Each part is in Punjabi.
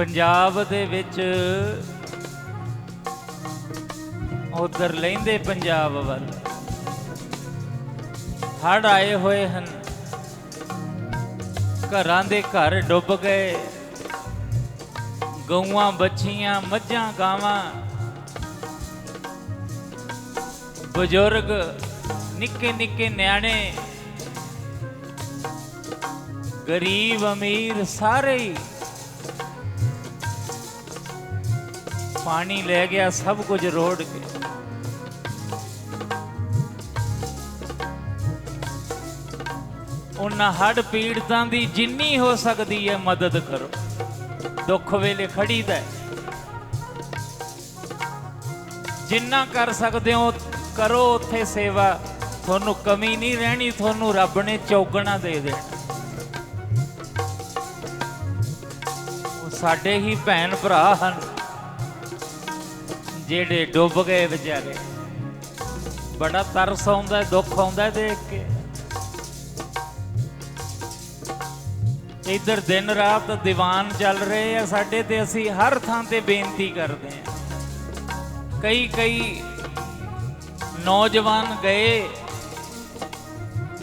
ਪੰਜਾਬ ਦੇ ਵਿੱਚ ਉਧਰ ਲੈਂਦੇ ਪੰਜਾਬ ਵੱਲ। ਹੜ ਆਏ ਹੋਏ ਹਨ। ਘਰਾਂ ਦੇ ਘਰ ਡੁੱਬ ਗਏ। ਗਊਆਂ, ਬੱਚੀਆਂ, ਮੱਝਾਂ, ਗਾਵਾਂ। ਬਜ਼ੁਰਗ, ਨਿੱਕੇ ਨਿੱਕੇ ਨਿਆਣੇ। ਗਰੀਬ, ਅਮੀਰ ਸਾਰੇ ਹੀ ਪਾਣੀ ਲੈ ਗਿਆ, ਸਭ ਕੁਝ ਰੋੜ ਕੇ ਉਹਨਾਂ ਹੜ ਪੀੜਤਾਂ ਦੀ ਜਿੰਨੀ ਹੋ ਸਕਦੀ ਹੈ ਮਦਦ ਕਰੋ। ਦੁੱਖ ਵੇਲੇ ਖੜੀ ਦਾ ਜਿੰਨਾ ਕਰ ਸਕਦੇ ਹੋ, ਕਰੋ ਉੱਥੇ ਸੇਵਾ। ਤੁਹਾਨੂੰ ਕਮੀ ਨਹੀਂ ਰਹਿਣੀ, ਤੁਹਾਨੂੰ ਰੱਬ ਨੇ ਚੌਗਣਾ ਦੇ ਦੇਣਾ। ਸਾਡੇ ਹੀ ਭੈਣ ਭਰਾ ਹਨ। ਜਿਹੜੇ ਡੁੱਬ ਗਏ ਵਿਚਾਰੇ। ਬੜਾ ਤਰਸ ਆਉਂਦਾ, ਦੁੱਖ ਆਉਂਦਾ ਦੇਖ ਕੇ। ਇੱਧਰ ਦਿਨ ਰਾਤ ਦੀਵਾਨ ਚੱਲ ਰਹੇ ਆ ਸਾਡੇ ਤੇ, ਅਸੀਂ ਹਰ ਥਾਂ ਤੇ ਬੇਨਤੀ ਕਰਦੇ ਆ। ਕਈ ਕਈ ਨੌਜਵਾਨ ਗਏ,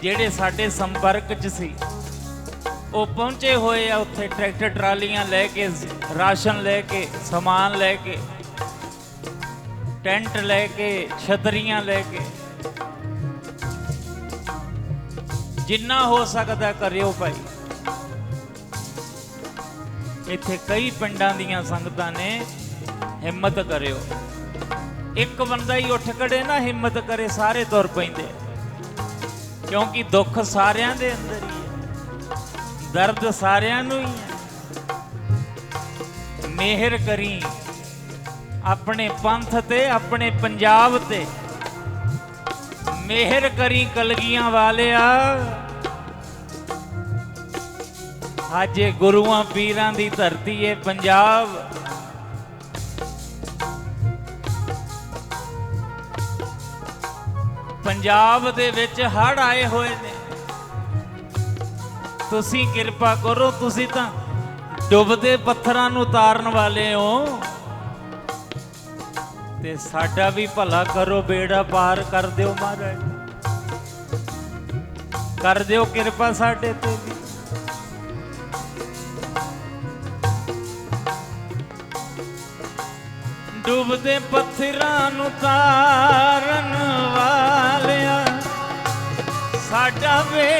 ਜਿਹੜੇ ਸਾਡੇ ਸੰਪਰਕ 'ਚ ਸੀ। ਉਹ ਪਹੁੰਚੇ ਹੋਏ ਆ ਉੱਥੇ, ਟਰੈਕਟਰ, ਟਰਾਲੀਆਂ ਲੈ ਕੇ, ਰਾਸ਼ਨ ਲੈ ਕੇ, ਸਮਾਨ ਲੈ ਕੇ। ਟੈਂਟ ਲੈ ਕੇ, ਛਤਰੀਆਂ ਲੈ ਕੇ। ਜਿੰਨਾ ਹੋ ਸਕਦਾ ਕਰਿਓ ਭਾਈ। ਇੱਥੇ ਕਈ ਪਿੰਡਾਂ ਦੀਆਂ ਸੰਗਤਾਂ ਨੇ ਹਿੰਮਤ ਕਰਿਓ। ਇੱਕ ਬੰਦਾ ਹੀ ਉੱਠ ਖੜੇ ਨਾ, ਹਿੰਮਤ ਕਰੇ ਸਾਰੇ ਤੁਰ ਪੈਂਦੇ। ਕਿਉਂਕਿ ਦੁੱਖ ਸਾਰਿਆਂ ਦੇ ਅੰਦਰ ਹੀ ਹੈ। ਦਰਦ ਸਾਰਿਆਂ ਨੂੰ ਹੀ ਹੈ। ਮਿਹਰ ਕਰੀ। ਆਪਣੇ ਪੰਥ ਤੇ, ਆਪਣੇ ਪੰਜਾਬ ਤੇ। ਮਿਹਰ ਕਰੀ ਕਲਗੀਆਂ ਵਾਲਿਆ। ਅੱਜ ਗੁਰੂਆਂ ਪੀਰਾਂ ਦੀ ਧਰਤੀ ਏ ਪੰਜਾਬ। ਪੰਜਾਬ ਦੇ ਵਿੱਚ ਹੜ ਆਏ ਹੋਏ ਨੇ। ਤੁਸੀਂ ਕਿਰਪਾ ਕਰੋ, ਤੁਸੀਂ ਤਾਂ ਡੁੱਬਦੇ ਪੱਥਰਾਂ ਨੂੰ ਉਤਾਰਨ ਵਾਲੇ ਹੋ। ਤੇ ਸਾਡਾ ਵੀ ਭਲਾ ਕਰੋ, ਬੇੜਾ ਪਾਰ ਕਰ ਦਿਓ ਮਹਾਰਾਜ। ਕਰ ਦਿਓ ਕਿਰਪਾ ਸਾਡੇ ਤੇ ਵੀ। ਡੁੱਬਦੇ ਪੱਥਰਾਂ ਨੂੰ ਤਾਰਨ ਵਾਲਿਆ, ਸਾਡਾ ਵੇੜਾ